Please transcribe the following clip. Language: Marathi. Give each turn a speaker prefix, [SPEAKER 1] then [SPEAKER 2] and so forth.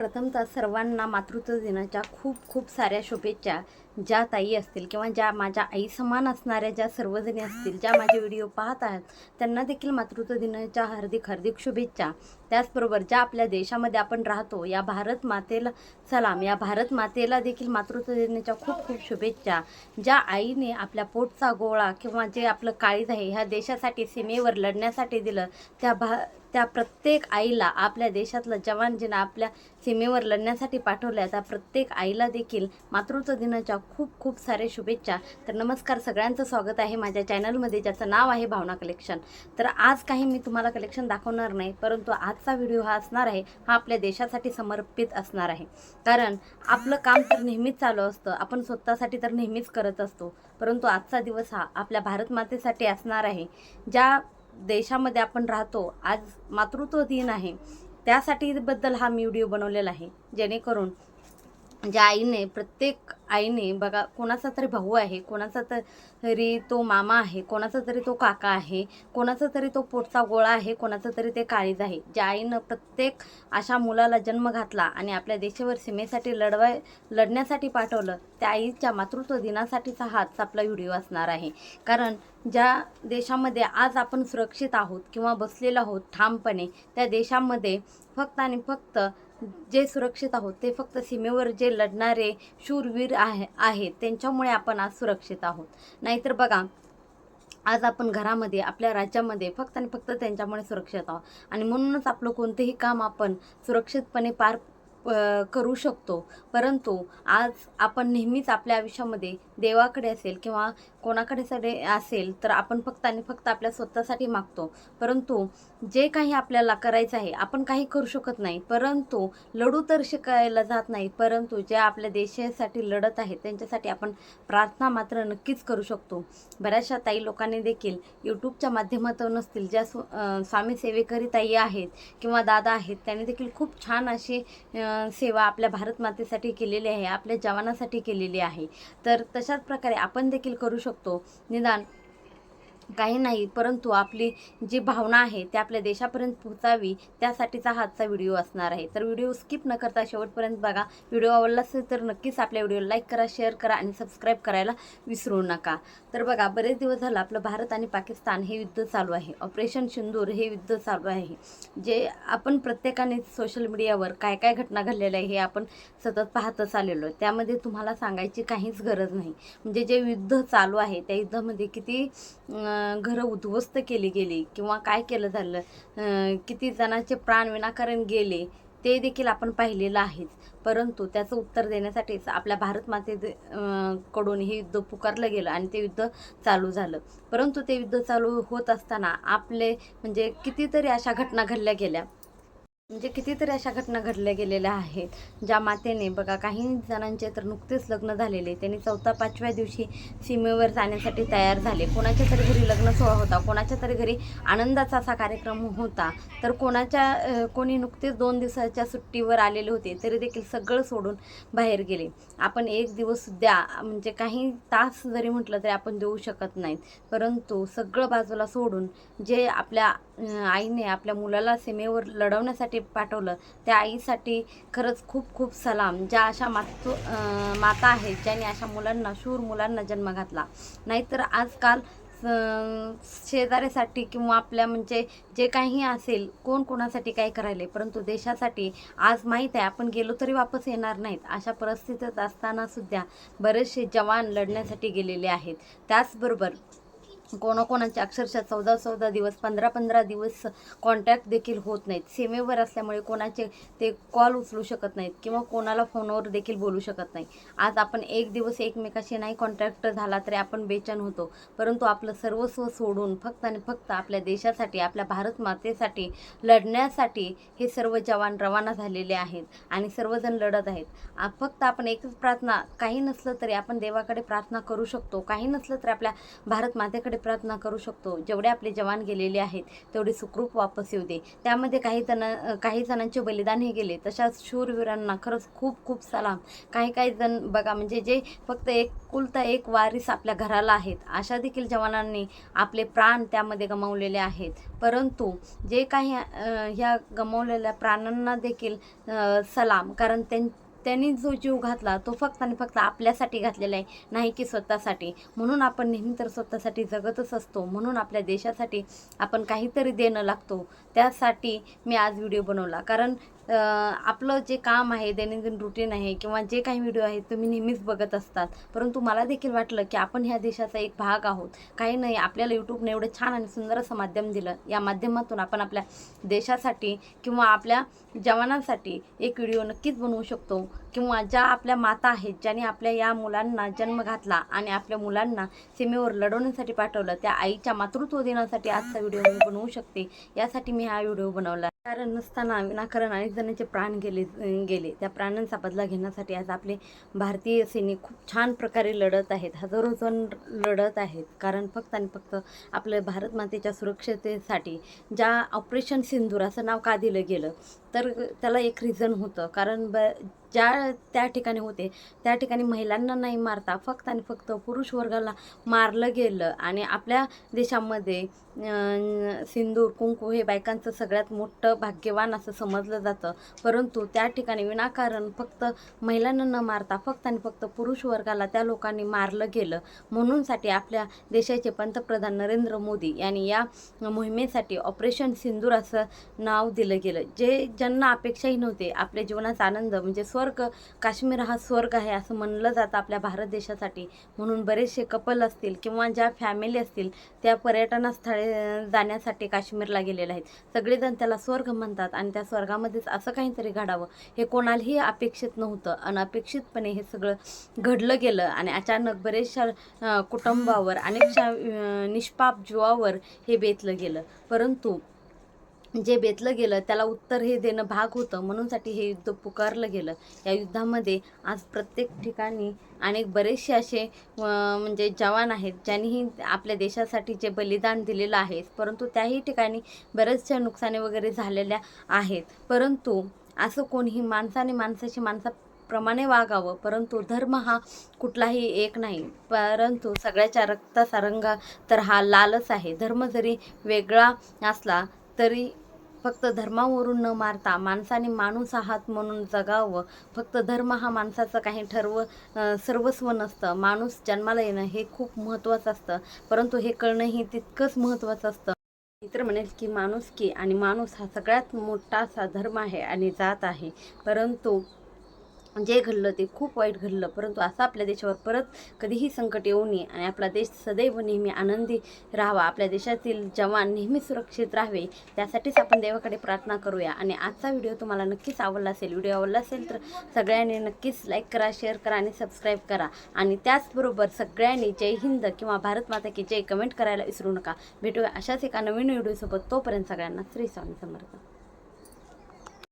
[SPEAKER 1] प्रथमतः सर्वांना मातृत्व दिनाच्या खूप खूप साऱ्या शुभेच्छा ज्या ताई असतील किंवा ज्या माझ्या आई समान असणाऱ्या ज्या सर्वजणी असतील ज्या माझे व्हिडिओ पाहत आहेत त्यांना देखील मातृत्व दिनाच्या हार्दिक हार्दिक शुभेच्छा. त्याचबरोबर ज्या आपल्या देशामध्ये आपण राहतो या भारत मातेला सलाम या भारत मातेला देखील मातृत्व दिनाच्या खूप खूप शुभेच्छा. ज्या आईने आपल्या पोटचा गोळा किंवा जे आपलं काळीज आहे ह्या देशासाठी सीमेवर लढण्यासाठी दिलं त्या भा त्या प्रत्येक आईला आपल्या देशातलं जवान जिनं आपल्या सीमेवर लढण्यासाठी पाठवल्या त्या प्रत्येक आईला देखील मातृत्व दिनाच्या खूप खूप सारे शुभेच्छा. तर नमस्कार सगळ्यांचं स्वागत आहे माझ्या चॅनलमध्ये ज्याचं नाव आहे भावना कलेक्शन. तर आज काही मी तुम्हाला कलेक्शन दाखवणार नाही परंतु आजचा व्हिडिओ हा असणार आहे हा आपल्या देशासाठी समर्पित असणार आहे. कारण आपलं काम तर नेहमीच चालू असतं आपण स्वतःसाठी तर नेहमीच करत असतो परंतु आजचा दिवस हा आपल्या भारत मातेसाठी असणार आहे ज्या देशामध्ये आपण राहतो आज मातृत्व दिन आहे. त्यासाठी बद्दल हा मी व्हिडिओ बनवलेला आहे. जेणेकरून ज्या आईने प्रत्येक आईने बघा कोणाचा तरी भाऊ आहे कोणाचा तरी तो मामा आहे कोणाचा तरी तो काका आहे कोणाचा तरी तो पोटचा गोळा आहे कोणाचं तरी ते काळीज आहे. ज्या आईनं प्रत्येक अशा मुलाला जन्म घातला आणि आपल्या देशावर सीमेसाठी लढवाय लढण्यासाठी पाठवलं त्या आईच्या मातृत्व दिनासाठीचा हाच आपला व्हिडिओ असणार आहे. कारण ज्या देशामध्ये आज आपण सुरक्षित आहोत किंवा बसलेलो आहोत ठामपणे त्या देशामध्ये फक्त आणि फक्त जे सुरक्षित आहोत ते फक्त सीमेवर जे लढणारे शूरवीर आहे आहेत त्यांच्यामुळे आपण आज सुरक्षित आहोत. नाहीतर बघा आज आपण घरामध्ये आपल्या राज्यामध्ये फक्त आणि फक्त त्यांच्यामुळे सुरक्षित आहोत. आणि म्हणूनच आपलं कोणतेही काम आपण सुरक्षितपणे पार प- करू शकतो. परंतु आज आपण नेहमीच आपल्या आयुष्यामध्ये देवाकडे असेल किंवा कोणाकडे सडे असेल तर आपण फक्त आणि फक्त आपल्या स्वतःसाठी मागतो. परंतु जे काही आपल्याला करायचं आहे आपण काही करू शकत नाही. परंतु लढू तर शिकायला जात नाही. परंतु जे आपल्या देशासाठी लढत आहेत त्यांच्यासाठी आपण प्रार्थना मात्र नक्कीच करू शकतो. बऱ्याचशा ताई लोकांनी देखील यूट्यूबच्या माध्यमातून असतील ज्या स्व- स्वामी सेवेकरी ताई आहेत किंवा दादा आहेत त्यांनी देखील खूप छान असे सेवा आपल्या भारत मातेसाठी केलेली आहे आपल्या जवानासाठी केलेली आहे. तर तशाच प्रकारे आपण देखील करू शकतो. निदान काही नाही परंतु आपली जी भावना आहे ती आपल्या देशापर्यंत पोहोचावी त्यासाठीचा हातचा आजचा व्हिडिओ असणार आहे. तर व्हिडिओ स्किप न करता शेवटपर्यंत बघा. व्हिडिओ आवडला असेल तर नक्कीच आपल्या व्हिडिओ लाईक करा शेअर करा आणि सबस्क्राईब करायला विसरू नका. तर बघा बरेच दिवस झालं आपलं भारत आणि पाकिस्तान हे युद्ध चालू आहे. ऑपरेशन सिंदूर हे युद्ध चालू आहे. जे आपण प्रत्येकाने सोशल मीडियावर काय काय घटना घडलेल्या आहे हे आपण सतत पाहतच आलेलो आहे. त्यामध्ये तुम्हाला सांगायची काहीच गरज नाही. म्हणजे जे युद्ध चालू आहे त्या युद्धामध्ये किती घरं उद्ध्वस्त केली गेली किंवा काय केलं झालं किती जणांचे प्राण विनाकारण गेले ते देखील आपण पाहिलेलं आहेच. परंतु त्याचं उत्तर देण्यासाठीच आपल्या भारत माते कडून हे युद्ध पुकारलं गेलं आणि ते युद्ध चालू झालं. परंतु ते युद्ध चालू होत असताना आपले म्हणजे कितीतरी अशा घटना घडल्या गेल्या. म्हणजे कितीतरी अशा घटना घडल्या गेलेल्या आहेत. ज्या मातेने बघा काही जणांचे तर नुकतेच लग्न झालेले. त्यांनी चौथा पाचव्या दिवशी सीमेवर जाण्यासाठी तयार झाले. कोणाच्या तरी घरी लग्न सोहळा होता कोणाच्या तरी घरी आनंदाचा असा कार्यक्रम होता. तर कोणाच्या कोणी नुकतेच दोन दिवसाच्या सुट्टीवर आलेले होते तरी देखील सगळं सोडून बाहेर गेले. आपण एक दिवस द्या म्हणजे काही तास जरी म्हटलं तरी आपण देऊ शकत नाहीत. परंतु सगळं बाजूला सोडून जे आपल्या आईने आपल्या मुलाला सीमेवर लढवण्यासाठी पाठवलं. त्या आईसाठी खरंच खूप खूप सलाम ज्या अशा मातू माता आहेत ज्यांनी अशा मुलांना शूर मुलांना जन्म घातला. नाहीतर आजकाल शेजाऱ्यासाठी किंवा आपल्या म्हणजे जे काही असेल कोण कोणासाठी काय करायले परंतु देशासाठी आज माहीत आहे आपण गेलो तरी वापस येणार नाहीत. अशा परिस्थितीत असतानासुद्धा बरेचसे जवान लढण्यासाठी गेलेले आहेत. त्याचबरोबर कोणाकोणाचे अक्षरशः चौदा चौदा दिवस पंधरा पंधरा दिवस कॉन्टॅक्ट देखील होत नाहीत. सीमेवर असल्यामुळे कोणाचे ते कॉल उचलू शकत नाहीत किंवा कोणाला फोनवर देखील बोलू शकत नाही आज आपण एक दिवस एकमेकाशी नाही कॉन्टॅक्ट झाला तरी आपण बेचैन होतो. परंतु आपलं सर्वस्व सोडून फक्त आणि फक्त आपल्या देशासाठी आपल्या भारत मातेसाठी लढण्यासाठी हे सर्व जवान रवाना झालेले आहेत आणि सर्वजण लढत आहेत. फक्त आपण एकच प्रार्थना काही नसलं तरी आपण देवाकडे प्रार्थना करू शकतो. काही नसलं तरी आपल्या भारत मातेकडे प्रार्थना करू शकतो. जेवढे आपले जवान गेलेले आहेत तेवढे सुखरूप वापस येऊ दे. त्यामध्ये काही जण काही जणांचे बलिदान हे गेले. तशाच शूरवीरांना खरंच खूप खूप सलाम. काही काही जण बघा म्हणजे जे फक्त एक कुलता एक वारीस आपल्या घराला आहेत. अशा देखील जवानांनी आपले प्राण त्यामध्ये गमावलेले आहेत. परंतु जे काही ह्या गमावलेल्या प्राणांना देखील सलाम. कारण त्यां त्यांनी जो जीव घातला तो फक्त आणि फक्त आपल्यासाठी घातलेला आहे नाही की स्वतःसाठी. म्हणून आपण नेहमी तर स्वतःसाठी जगतच असतो. म्हणून आपल्या देशासाठी आपण काहीतरी देणं लागतो. त्यासाठी मी आज व्हिडिओ बनवला. कारण आपलं जे काम आहे दैनंदिन रुटीन आहे किंवा जे काही व्हिडिओ आहेत तुम्ही नेहमीच बघत असतात. परंतु मला देखील वाटलं की आपण ह्या देशाचा एक भाग आहोत. काही नाही आपल्याला यूट्यूबने एवढं छान आणि सुंदर असं माध्यम दिलं. या माध्यमातून आपण आपल्या देशासाठी किंवा आपल्या जवानांसाठी एक व्हिडिओ नक्कीच बनवू शकतो. किंवा ज्या आपल्या माता आहेत ज्यांनी आपल्या या मुलांना जन्म घातला आणि आपल्या मुलांना सीमेवर लढवण्यासाठी पाठवलं त्या आईच्या मातृत्व दिनासाठी आजचा व्हिडिओ मी बनवू शकते. यासाठी मी हा व्हिडिओ बनवला कारण नसताना विनाकारण अनेक जणांचे प्राण गेले गेले. त्या प्राणांचा बदला घेण्यासाठी आज आपले भारतीय सैनिक खूप छान प्रकारे लढत आहेत. हजारो जण लढत आहेत. कारण फक्त आणि फक्त आपल्या भारत मातेच्या सुरक्षतेसाठी ज्या ऑपरेशन सिंदूर असं नाव का दिलं गेलं? तर त्याला एक रिझन होतं. कारण ब ज्या त्या ठिकाणी होते त्या ठिकाणी महिलांना नाही मारता. फक्त आणि फक्त पुरुष वर्गाला मारलं गेलं. आणि आपल्या देशामध्ये सिंदूर कुंकू हे बायकांचं सगळ्यात मोठं भाग्यवान असं समजलं जातं. परंतु त्या ठिकाणी विनाकारण फक्त महिलांना न मारता फक्त आणि फक्त पुरुष वर्गाला त्या लोकांनी मारलं गेलं. म्हणूनसाठी आपल्या देशाचे पंतप्रधान नरेंद्र मोदी यांनी या मोहिमेसाठी ऑपरेशन सिंदूर असं नाव दिलं गेलं. जे ज्यांना अपेक्षाही नव्हते आपल्या जीवनाचा आनंद म्हणजे स्वर्ग काश्मीर हा स्वर्ग आहे असं म्हणलं जातं आपल्या भारत देशासाठी. म्हणून बरेचसे कपल असतील किंवा ज्या फॅमिली असतील त्या पर्यटनस्थळे जाण्यासाठी काश्मीरला गेलेल्या आहेत. सगळेजण त्याला स्वर्ग म्हणतात आणि त्या स्वर्गामध्येच असं काहीतरी घडावं हे कोणालाही अपेक्षित नव्हतं. अनपेक्षितपणे हे सगळं घडलं गेलं आणि अचानक बरेचशा कुटुंबावर अनेकशा निष्पाप जीवावर हे बेतलं गेलं. परंतु जे बेतलं गेलं त्याला उत्तर हे देणं भाग होतं. म्हणूनसाठी हे युद्ध पुकारलं गेलं. या युद्धामध्ये आज प्रत्येक ठिकाणी अनेक बरेचसे असे म्हणजे जवान आहेत ज्यांनीही आपल्या देशासाठी जे बलिदान दिलेलं आहे. परंतु त्याही ठिकाणी बरेचशा नुकसानी वगैरे झालेल्या आहेत. परंतु असं कोणीही माणसाने माणसाशी माणसा प्रमाणे वागावं परंतु धर्म हा कुठलाही एक नाही. परंतु सगळ्याच्या रक्ताचा रंग तर हा लालच आहे. धर्म जरी वेगळा असला तरी फक्त धर्मावरून न मारता माणसाने माणूस आहात म्हणून जगावं. फक्त धर्म हा माणसाचं काही ठरव सर्वस्व नसतं. माणूस जन्माला येणं हे खूप महत्त्वाचं असतं. परंतु हे कळणंही तितकंच महत्त्वाचं असतं. मित्र म्हणेल की माणूस की आणि माणूस हा सगळ्यात मोठा असा धर्म आहे आणि जात आहे. परंतु जे घडलं ते खूप वाईट घडलं. परंतु असं आपल्या देशावर परत कधीही संकट येऊ नये आणि आपला देश सदैव नेहमी आनंदी राहावा. आपल्या देशातील जवान नेहमी सुरक्षित राहावे. त्यासाठीच आपण देवाकडे प्रार्थना करूया. आणि आजचा व्हिडिओ तुम्हाला नक्कीच आवडला असेल व्हिडिओ आवडला असेल तर सगळ्यांनी नक्कीच लाईक करा शेअर करा आणि सबस्क्राईब करा. आणि त्याचबरोबर सगळ्यांनी जय हिंद किंवा भारत माता की जय कमेंट करायला विसरू नका. भेटूया अशाच एका नवीन व्हिडिओसोबत. तोपर्यंत सगळ्यांना श्री स्वामी समर्थ.